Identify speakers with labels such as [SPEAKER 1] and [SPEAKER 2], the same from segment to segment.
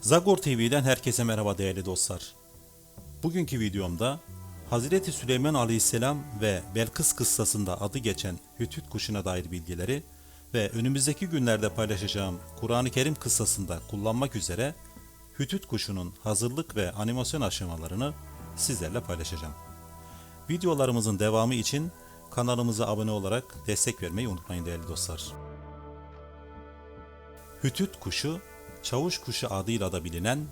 [SPEAKER 1] Zagor TV'den herkese merhaba değerli dostlar. Bugünkü videomda Hazreti Süleyman Aleyhisselam ve Belkıs kıssasında adı geçen Hütüt kuşuna dair bilgileri ve önümüzdeki günlerde paylaşacağım Kur'an-ı Kerim kıssasında kullanmak üzere Hütüt kuşunun hazırlık ve animasyon aşamalarını sizlerle paylaşacağım. Videolarımızın devamı için kanalımıza abone olarak destek vermeyi unutmayın değerli dostlar. Hütüt kuşu, çavuş kuşu adıyla da bilinen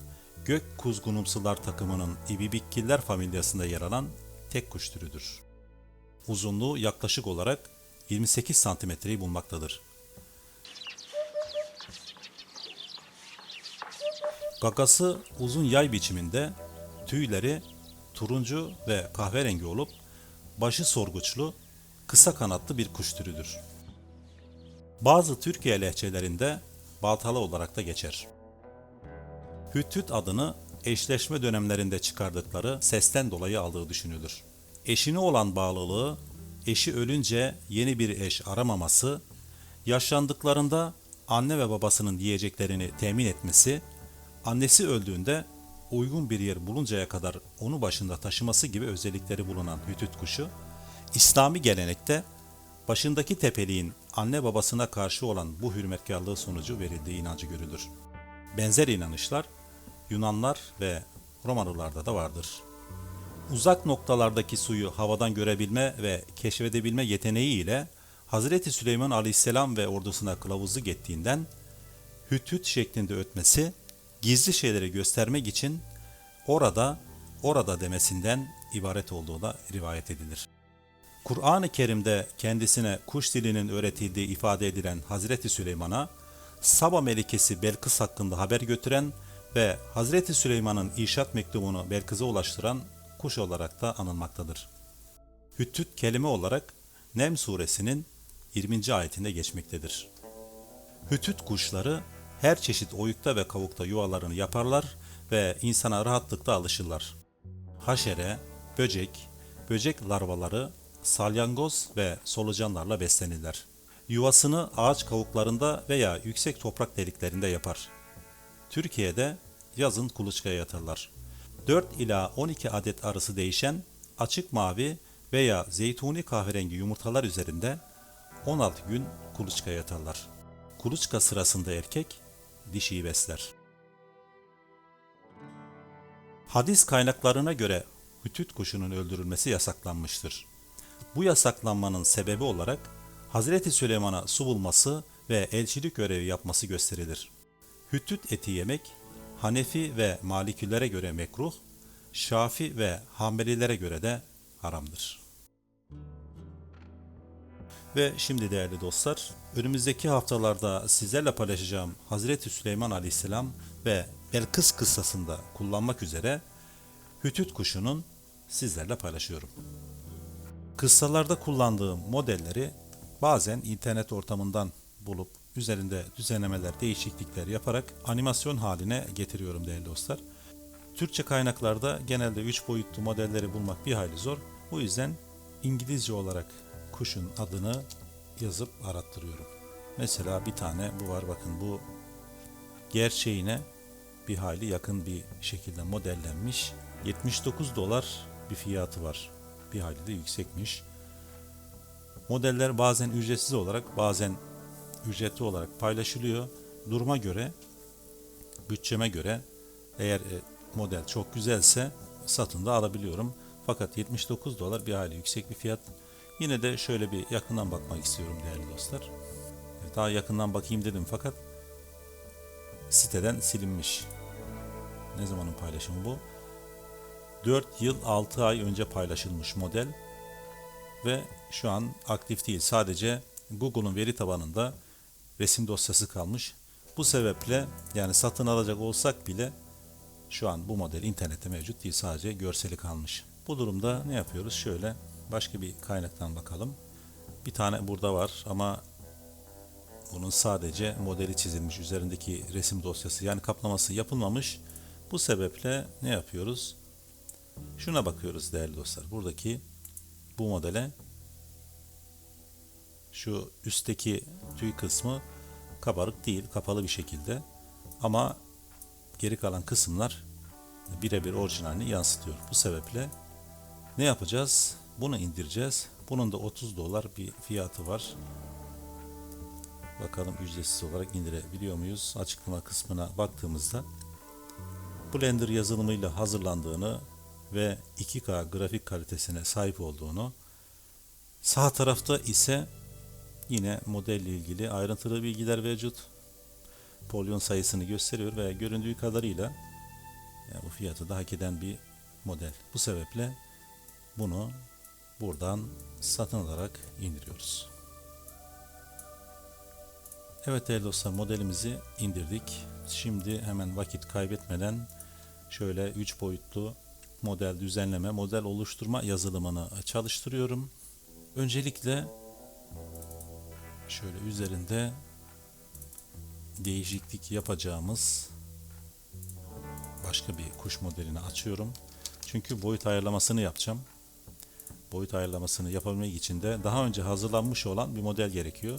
[SPEAKER 1] gök kuzgunumsular takımının ibibikkiller familyasında yer alan tek kuş türüdür. Uzunluğu yaklaşık olarak 28 santimetreyi bulmaktadır. Gagası uzun yay biçiminde, tüyleri turuncu ve kahverengi olup başı sorguçlu, kısa kanatlı bir kuş türüdür. Bazı Türkiye lehçelerinde baltalı olarak da geçer. Hüttüt adını eşleşme dönemlerinde çıkardıkları sesten dolayı aldığı düşünülür. Eşine olan bağlılığı, eşi ölünce yeni bir eş aramaması, yaşlandıklarında anne ve babasının yiyeceklerini temin etmesi, annesi öldüğünde uygun bir yer buluncaya kadar onu başında taşıması gibi özellikleri bulunan hütüt kuşu, İslami gelenekte başındaki tepeliğin anne babasına karşı olan bu hürmetkarlığı sonucu verildiği inancı görülür. Benzer inanışlar Yunanlar ve Romalılarda da vardır. Uzak noktalardaki suyu havadan görebilme ve keşfedebilme yeteneği ile Hazreti Süleyman Aleyhisselam ve ordusuna kılavuzluk ettiğinden hüt hüt şeklinde ötmesi gizli şeyleri göstermek için orada orada demesinden ibaret olduğu da rivayet edilir. Kur'an-ı Kerim'de kendisine kuş dilinin öğretildiği ifade edilen Hazreti Süleyman'a Saba Melikesi Belkıs hakkında haber götüren ve Hazreti Süleyman'ın irşat mektubunu Belkıs'a ulaştıran kuş olarak da anılmaktadır. Hüttüt kelime olarak Nem suresinin 20. ayetinde geçmektedir. Hütüt kuşları her çeşit oyukta ve kavukta yuvalarını yaparlar ve insana rahatlıkla alışırlar. Haşere, böcek, böcek larvaları, salyangoz ve solucanlarla beslenirler. Yuvasını ağaç kavuklarında veya yüksek toprak deliklerinde yapar. Türkiye'de yazın kuluçkaya yatarlar. 4 ila 12 adet arısı değişen açık mavi veya zeytuni kahverengi yumurtalar üzerinde 16 gün kuluçka yatarlar. Kuluçka sırasında erkek dişiyi besler. Hadis kaynaklarına göre hütüt kuşunun öldürülmesi yasaklanmıştır. Bu yasaklanmanın sebebi olarak Hazreti Süleyman'a su bulması ve elçilik görevi yapması gösterilir. Hüttüt eti yemek Hanefi ve Malikilere göre mekruh, Şafi ve Hanbelilere göre de haramdır. Ve şimdi değerli dostlar, önümüzdeki haftalarda sizlerle paylaşacağım Hazreti Süleyman Aleyhisselam ve Belkıs kıssasında kullanmak üzere Hütüt kuşunun sizlerle paylaşıyorum. Kıssalarda kullandığım modelleri bazen internet ortamından bulup üzerinde düzenlemeler, değişiklikler yaparak animasyon haline getiriyorum değerli dostlar. Türkçe kaynaklarda genelde 3 boyutlu modelleri bulmak bir hayli zor. Bu yüzden İngilizce olarak kuşun adını yazıp arattırıyorum. Mesela bir tane bu var bakın bu gerçeğine bir hayli yakın bir şekilde modellenmiş. 79 dolar bir fiyatı var. Bir hayli de yüksekmiş. Modeller bazen ücretsiz olarak bazen ücretli olarak paylaşılıyor. Duruma göre, bütçeme göre eğer e, model çok güzelse satın da alabiliyorum. Fakat 79 dolar bir hayli yüksek bir fiyat. Yine de şöyle bir yakından bakmak istiyorum değerli dostlar. Daha yakından bakayım dedim fakat siteden silinmiş. Ne zamanın paylaşımı bu? 4 yıl 6 ay önce paylaşılmış model ve şu an aktif değil. Sadece Google'un veri tabanında resim dosyası kalmış. Bu sebeple yani satın alacak olsak bile şu an bu model internette mevcut değil. Sadece görseli kalmış. Bu durumda ne yapıyoruz? Şöyle başka bir kaynaktan bakalım. Bir tane burada var ama bunun sadece modeli çizilmiş. Üzerindeki resim dosyası yani kaplaması yapılmamış. Bu sebeple ne yapıyoruz? Şuna bakıyoruz değerli dostlar. Buradaki bu modele şu üstteki tüy kısmı kabarık değil, kapalı bir şekilde. Ama geri kalan kısımlar birebir orijinalini yansıtıyor. Bu sebeple ne yapacağız? Bunu indireceğiz. Bunun da 30 dolar bir fiyatı var. Bakalım ücretsiz olarak indirebiliyor muyuz? Açıklama kısmına baktığımızda Blender yazılımıyla hazırlandığını ve 2K grafik kalitesine sahip olduğunu sağ tarafta ise yine modelle ilgili ayrıntılı bilgiler mevcut. Polyon sayısını gösteriyor ve göründüğü kadarıyla yani bu fiyatı da hak eden bir model. Bu sebeple bunu buradan satın alarak indiriyoruz. Evet değerli dostlar modelimizi indirdik. Şimdi hemen vakit kaybetmeden şöyle 3 boyutlu model düzenleme, model oluşturma yazılımını çalıştırıyorum. Öncelikle şöyle üzerinde değişiklik yapacağımız başka bir kuş modelini açıyorum. Çünkü boyut ayarlamasını yapacağım. Boyut ayarlamasını yapabilmek için de daha önce hazırlanmış olan bir model gerekiyor.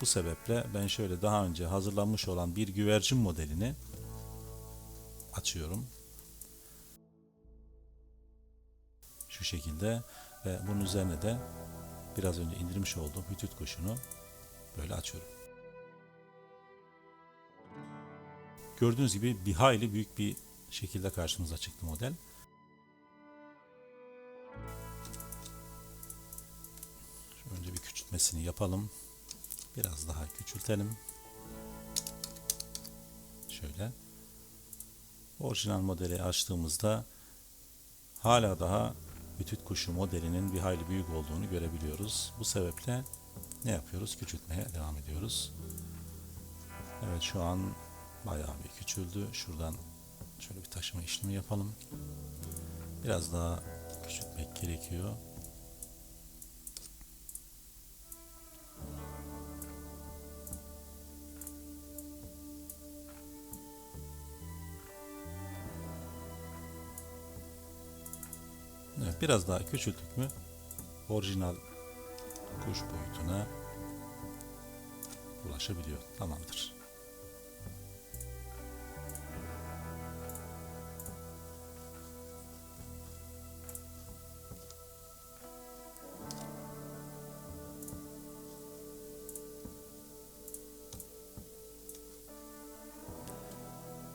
[SPEAKER 1] Bu sebeple ben şöyle daha önce hazırlanmış olan bir güvercin modelini açıyorum. Şu şekilde ve bunun üzerine de biraz önce indirmiş olduğum hütüt kuşunu böyle açıyorum. Gördüğünüz gibi bir hayli büyük bir şekilde karşımıza çıktı model. Şu önce bir küçültmesini yapalım. Biraz daha küçültelim. Şöyle. Orijinal modeli açtığımızda hala daha Bütüt kuşu modelinin bir hayli büyük olduğunu görebiliyoruz. Bu sebeple ne yapıyoruz? Küçültmeye devam ediyoruz. Evet şu an bayağı bir küçüldü. Şuradan şöyle bir taşıma işlemi yapalım. Biraz daha küçültmek gerekiyor. Biraz daha küçülttük mü orijinal kuş boyutuna ulaşabiliyor. Tamamdır.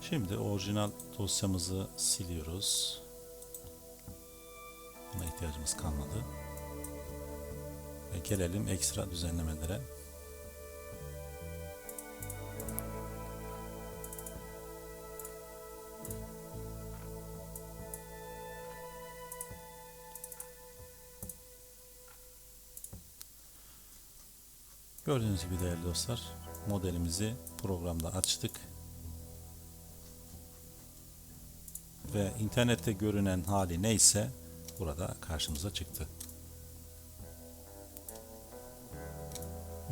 [SPEAKER 1] Şimdi orijinal dosyamızı siliyoruz. İhtiyacımız kalmadı. Ve gelelim ekstra düzenlemelere. Gördüğünüz gibi değerli dostlar modelimizi programda açtık. Ve internette görünen hali neyse burada karşımıza çıktı.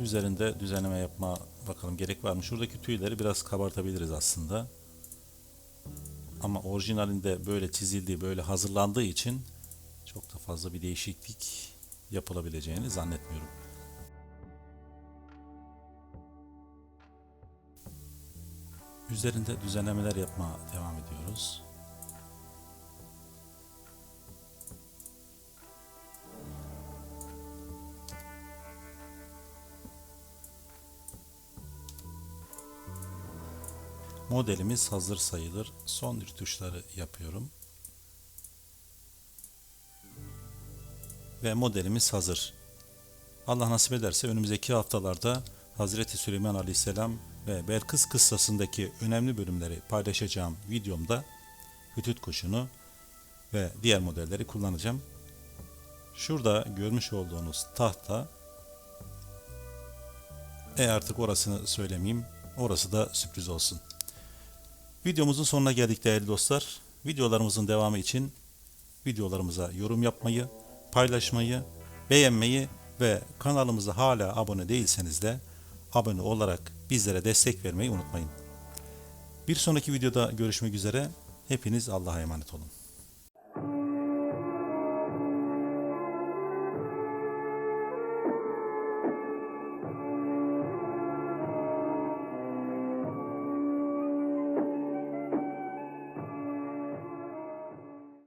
[SPEAKER 1] Üzerinde düzenleme yapma bakalım gerek var mı? Şuradaki tüyleri biraz kabartabiliriz aslında. Ama orijinalinde böyle çizildiği, böyle hazırlandığı için çok da fazla bir değişiklik yapılabileceğini zannetmiyorum. Üzerinde düzenlemeler yapma devam ediyoruz. Modelimiz hazır sayılır. Son tuşları yapıyorum. Ve modelimiz hazır. Allah nasip ederse önümüzdeki haftalarda Hazreti Süleyman Aleyhisselam ve Belkıs kıssasındaki önemli bölümleri paylaşacağım videomda hütüt kuşunu ve diğer modelleri kullanacağım. Şurada görmüş olduğunuz tahta e artık orasını söylemeyeyim. Orası da sürpriz olsun. Videomuzun sonuna geldik değerli dostlar. Videolarımızın devamı için videolarımıza yorum yapmayı, paylaşmayı, beğenmeyi ve kanalımıza hala abone değilseniz de abone olarak bizlere destek vermeyi unutmayın. Bir sonraki videoda görüşmek üzere. Hepiniz Allah'a emanet olun.